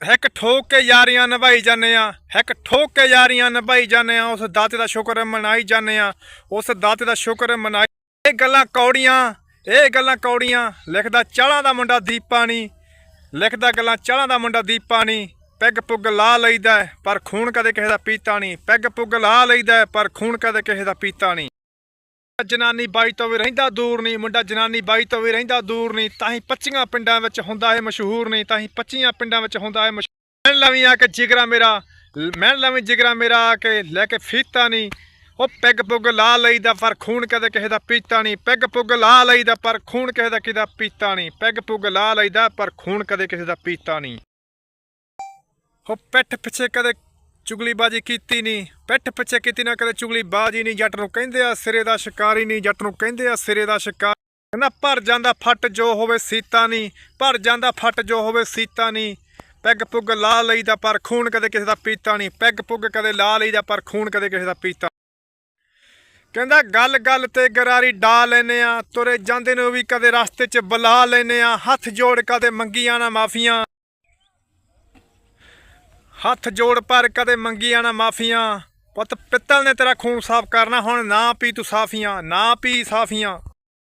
ਹਿੱਕ ਠੋਕ ਕੇ ਯਾਰੀਆਂ ਨਿਭਾਈ ਜਾਂਦੇ ਆ ਹਿੱਕ ਠੋਕ ਕੇ ਯਾਰੀਆਂ ਨਿਭਾਈ ਜਾਂਦੇ ਆ ਉਸ ਦਾਤੇ ਦਾ ਸ਼ੁਕਰ ਮਨਾਈ ਜਾਂਦੇ ਆ ਉਸ ਦਾਤੇ ਦਾ ਸ਼ੁਕਰ ਮਨਾਈ ਇਹ ਗੱਲਾਂ ਕੌੜੀਆਂ ਇਹ ਗੱਲਾਂ ਕੌੜੀਆਂ ਲਿਖਦਾ ਚਾਲਾਂ ਦਾ ਮੁੰਡਾ ਦੀਪਾ ਨਹੀਂ ਲਿਖਦਾ ਗੱਲਾਂ ਚਾਲਾਂ ਦਾ ਮੁੰਡਾ ਦੀਪਾ ਨਹੀਂ ਪੈਗ ਪੁੱਗ ਲਾ ਲਈਦਾ ਹੈ, ਪਰ ਖੂਨ ਕਦੇ ਕਿਸੇ ਦਾ ਪੀਤਾ ਨਹੀਂ ਪੈਗ ਪੁੱਗ ਲਾ ਲਈਦਾ ਪਰ ਖੂਨ ਕਦੇ ਕਿਸੇ ਦਾ ਪੀਤਾ ਨਹੀਂ ਜਨਾਨੀ ਬਾਈ ਤੋਂ ਵੀ ਰਹਿੰਦਾ ਦੂਰ ਨਹੀਂ, ਮੁੰਡਾ ਜਨਾਨੀ ਬਾਈ ਤੋਂ ਵੀ ਰਹਿੰਦਾ ਦੂਰ ਨਹੀਂ, ਤਾਂ ਹੀ 25 ਪਿੰਡਾਂ ਵਿੱਚ ਹੁੰਦਾ ਹੈ ਮਸ਼ਹੂਰ ਨਹੀਂ, ਤਾਂ ਹੀ 25 ਪਿੰਡਾਂ ਵਿੱਚ ਹੁੰਦਾ ਹੈ ਮੈਂ ਲਵੀ ਆ ਕੇ ਜਿਗਰਾ ਮੇਰਾ, ਮੈਂ ਲਵੀ ਜਿਗਰਾ ਮੇਰਾ ਆ ਕੇ ਲੈ ਕੇ ਫੀਤਾ ਨਹੀਂ। ਉਹ ਪੈਗ ਪੁੱਗ ਲਾ ਲਈਦਾ ਪਰ ਖੂਨ ਕਦੇ ਕਿਸੇ ਦਾ ਪੀਤਾ ਨਹੀਂ। ਪੈਗ ਪੁੱਗ ਲਾ ਲਈਦਾ ਪਰ ਖੂਨ ਕਿਸੇ ਦਾ ਕਿਦਾ ਪੀਤਾ ਨਹੀਂ। ਪੈਗ ਪੁੱਗ ਲਾ ਲਈਦਾ ਪਰ ਖੂਨ ਕਦੇ ਕਿਸੇ ਦਾ ਪੀਤਾ ਨਹੀਂ। ਉਹ ਪਿੱਠ ਪਿੱਛੇ ਕਦੇ ਚੁਗਲੀਬਾਜੀ ਕੀਤੀ ਨਹੀਂ ਪਿੱਠ ਪਿੱਛੇ ਕੀਤੀ ਨਾ ਕਦੇ ਚੁਗਲੀਬਾਜੀ ਨਹੀਂ ਜੱਟ ਨੂੰ ਕਹਿੰਦੇ ਆ ਸਿਰੇ ਦਾ ਸ਼ਿਕਾਰੀ ਨਹੀਂ ਜੱਟ ਨੂੰ ਕਹਿੰਦੇ ਆ ਸਿਰੇ ਦਾ ਸ਼ਿਕਾਰ। ਕਹਿੰਦਾ ਭਰ ਜਾਂਦਾ ਫੱਟ ਜੋ ਹੋਵੇ ਸੀਤਾ ਨਹੀਂ ਭਰ ਜਾਂਦਾ ਫੱਟ ਜੋ ਹੋਵੇ ਸੀਤਾ ਨਹੀਂ ਪੈਗ ਪੁੱਗ ਲਾ ਲਈਦਾ ਪਰ ਖੂਨ ਕਦੇ ਕਿਸੇ ਦਾ ਪੀਤਾ ਨਹੀਂ ਪੈਗ ਪੁੱਗ ਕਦੇ ਲਾ ਲਈਦਾ ਪਰ ਖੂਨ ਕਦੇ ਕਿਸੇ ਦਾ ਪੀਤਾ ਕਹਿੰਦਾ ਗੱਲ ਗੱਲ ਤੇ ਗਰਾਰੀ ਡਾ ਲੈਨੇ ਆ, ਤੁਰੇ ਜਾਂਦੇ ਨੂੰ ਵੀ ਕਦੇ ਰਸਤੇ 'ਚ ਬੁਲਾ ਲੈਨੇ ਆ, ਹੱਥ ਜੋੜ ਕਦੇ ਮੰਗੀਆਂ ਨਾ ਮਾਫੀਆਂ। ਹੱਥ ਜੋੜ ਪਰ ਕਦੇ ਮੰਗੀਆਂ ਨਾ ਮਾਫੀਆਂ। ਪੁੱਤ ਪਿੱਤਲ ਨੇ ਤੇਰਾ ਖੂਨ ਸਾਫ਼ ਕਰਨਾ, ਹੁਣ ਨਾ ਪੀ ਤੂੰ ਸਾਫੀਆਂ, ਨਾ ਪੀ ਸਾਫੀਆਂ।